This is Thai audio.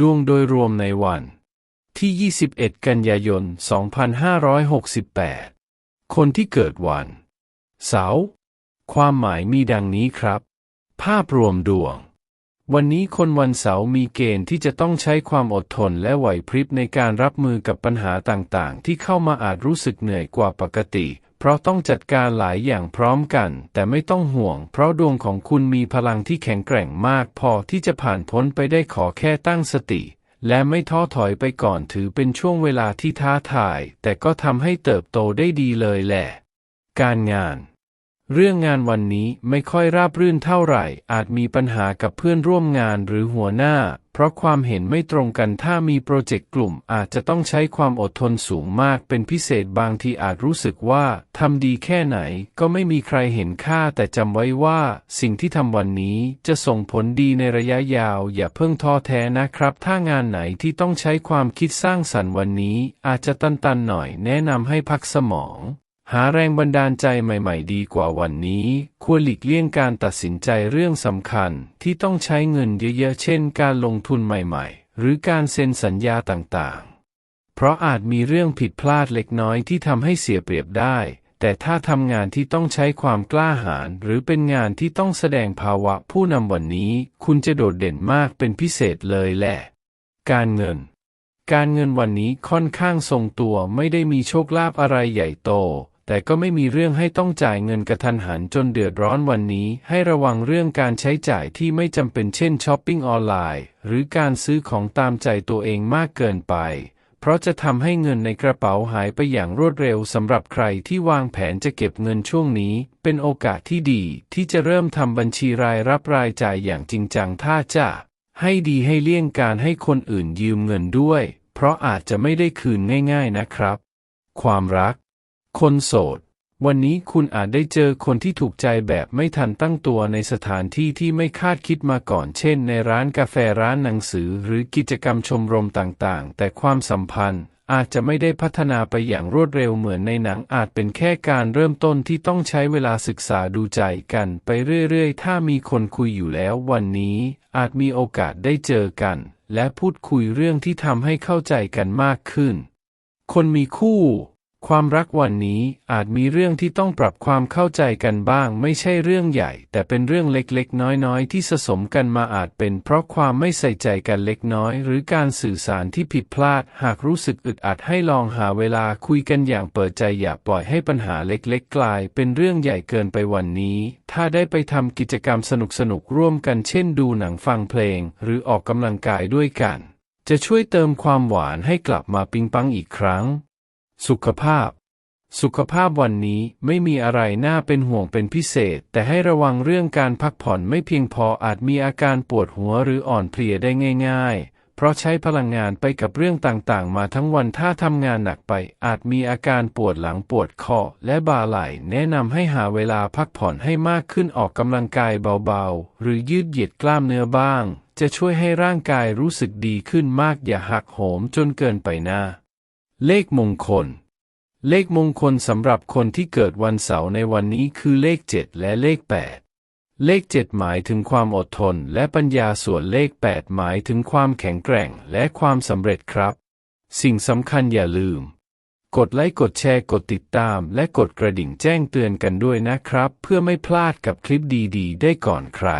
ดวงโดยรวมในวัน ที่ 21 กันยายน 2568 คนที่เกิดวัน เสาร์ความหมายมีดังนี้ครับ ภาพรวมดวง วันนี้คนวันเสาร์มีเกณฑ์ที่จะต้องใช้ความอดทนและไหวพริบในการรับมือกับปัญหาต่างๆ ที่เข้ามาอาจรู้สึกเหนื่อยกว่าปกติ เพราะต้องจัดการหลายอย่างพร้อมกัน แต่ไม่ต้องห่วง เพราะดวงของคุณมีพลังที่แข็งแกร่งมากพอที่จะผ่านพ้นไปได้ขอแค่ตั้งสติ และไม่ท้อถอยไปก่อนถือเป็นช่วงเวลาที่ท้าทาย แต่ก็ทำให้เติบโตได้ดีเลยแหละ การงาน เรื่องงานวันนี้ไม่ค่อยราบรื่นเท่าไหร่ อาจมีปัญหากับเพื่อนร่วมงานหรือหัวหน้า เพราะความเห็นไม่ตรงกันถ้ามีโปรเจกต์กลุ่มอาจจะต้องใช้ความอดทนสูงมากเป็นพิเศษบางทีอาจรู้สึกว่าทำดีแค่ไหนก็ไม่มีใครเห็นค่าแต่จำไว้ว่า สิ่งที่ทำวันนี้จะส่งผลดีในระยะยาว อย่าเพิ่งท้อแท้นะครับ ถ้างานไหนที่ต้องใช้ความคิดสร้างสรรค์วันนี้ อาจจะตันๆหน่อยแนะนำให้พักสมอง หาแรงบันดาลใจใหม่ๆดีกว่าวันนี้ ควรหลีกเลี่ยงการตัดสินใจเรื่องสำคัญที่ต้องใช้เงินเยอะๆ เช่นการลงทุนใหม่ๆ หรือการเซ็นสัญญาต่างๆ เพราะอาจมีเรื่องผิดพลาดเล็กน้อยที่ทำให้เสียเปรียบได้ แต่ถ้าทำงานที่ต้องใช้ความกล้าหาญหรือเป็นงานที่ต้องแสดงภาวะผู้นำวันนี้ คุณจะโดดเด่นมากเป็นพิเศษเลยแหละ การเงิน การเงินวันนี้ค่อนข้างทรงตัวไม่ได้มีโชคลาภอะไรใหญ่โต แต่ก็ไม่มีเรื่องให้ต้องจ่ายเงินกระทันหันจนเดือดร้อนวันนี้ให้ระวังเรื่องการใช้จ่ายที่ไม่จำเป็นเช่นช้อปปิ้งออนไลน์ หรือการซื้อของตามใจตัวเองมากเกินไป เพราะจะทำให้เงินในกระเป๋าหายไปอย่างรวดเร็วสำหรับใครที่วางแผนจะเก็บเงินช่วงนี้ เป็นโอกาสที่ดี ที่จะเริ่มทำบัญชีรายรับรายจ่ายอย่างจริงจังถ้าจะให้ดีให้เลี่ยงการให้คนอื่นยืมเงินด้วย เพราะอาจจะไม่ได้คืนง่าย ๆนะครับ ความรัก คนโสด วันนี้คุณอาจได้เจอคนที่ถูกใจแบบไม่ทันตั้งตัวในสถานที่ที่ไม่คาดคิดมาก่อน เช่นในร้านกาแฟร้านหนังสือหรือกิจกรรมชมรมต่างๆ แต่ความสัมพันธ์อาจจะไม่ได้พัฒนาไปอย่างรวดเร็วเหมือนในหนังอาจเป็นแค่การเริ่มต้นที่ต้องใช้เวลาศึกษาดูใจกันไปเรื่อยๆ ถ้ามีคนคุยอยู่แล้ววันนี้อาจมีโอกาสได้เจอกัน และพูดคุยเรื่องที่ทำให้เข้าใจกันมากขึ้น คนมีคู่ ความรักวันนี้อาจมีเรื่องที่ต้องปรับความเข้าใจกันบ้าง ไม่ใช่เรื่องใหญ่ แต่เป็นเรื่องเล็กๆ น้อยๆ ที่สะสมกันมาอาจเป็น เพราะความไม่ใส่ใจกันเล็กน้อย หรือการสื่อสารที่ผิดพลาด หากรู้สึกอึดอัดให้ลองหาเวลาคุยกันอย่างเปิดใจอย่าปล่อยให้ปัญหาเล็กๆ กลาย เป็นเรื่องใหญ่เกินไปวันนี้ ถ้าได้ไปทำกิจกรรมสนุกๆร่วมกันเช่น ดูหนังฟังเพลง หรือออกกำลังกายด้วยกัน จะช่วยเติมความหวานให้กลับมาปิงปังอีกครั้ง สุขภาพ สุขภาพวันนี้ไม่มีอะไรน่าเป็นห่วงเป็นพิเศษ แต่ให้ระวังเรื่องการพักผ่อนไม่เพียงพออาจมีอาการปวดหัวหรืออ่อนเพลียได้ง่าย ๆ เพราะใช้พลังงานไปกับเรื่องต่างๆ มาทั้งวันถ้าทำงานหนักไป อาจมีอาการปวดหลังปวดคอและบ่าไหล่แนะนำให้หาเวลาพักผ่อนให้มากขึ้นออกกำลังกายเบาๆ หรือยืดเหยียดกล้ามเนื้อบ้าง จะช่วยให้ร่างกายรู้สึกดีขึ้นมากอย่าหักโหมจนเกินไปนะ เลขมงคล เลขมงคลสำหรับคนที่เกิดวันเสาร์ในวันนี้คือเลข 7 และเลข 8 เลข 7 หมายถึงความอดทนและปัญญาส่วนเลข 8 หมายถึงความแข็งแกร่งและความสำเร็จครับ สิ่งสำคัญอย่าลืม กดไลค์กดแชร์กดติดตาม และกดกระดิ่งแจ้งเตือนกันด้วยนะครับ เพื่อไม่พลาดกับคลิปดี ๆ ได้ก่อนใคร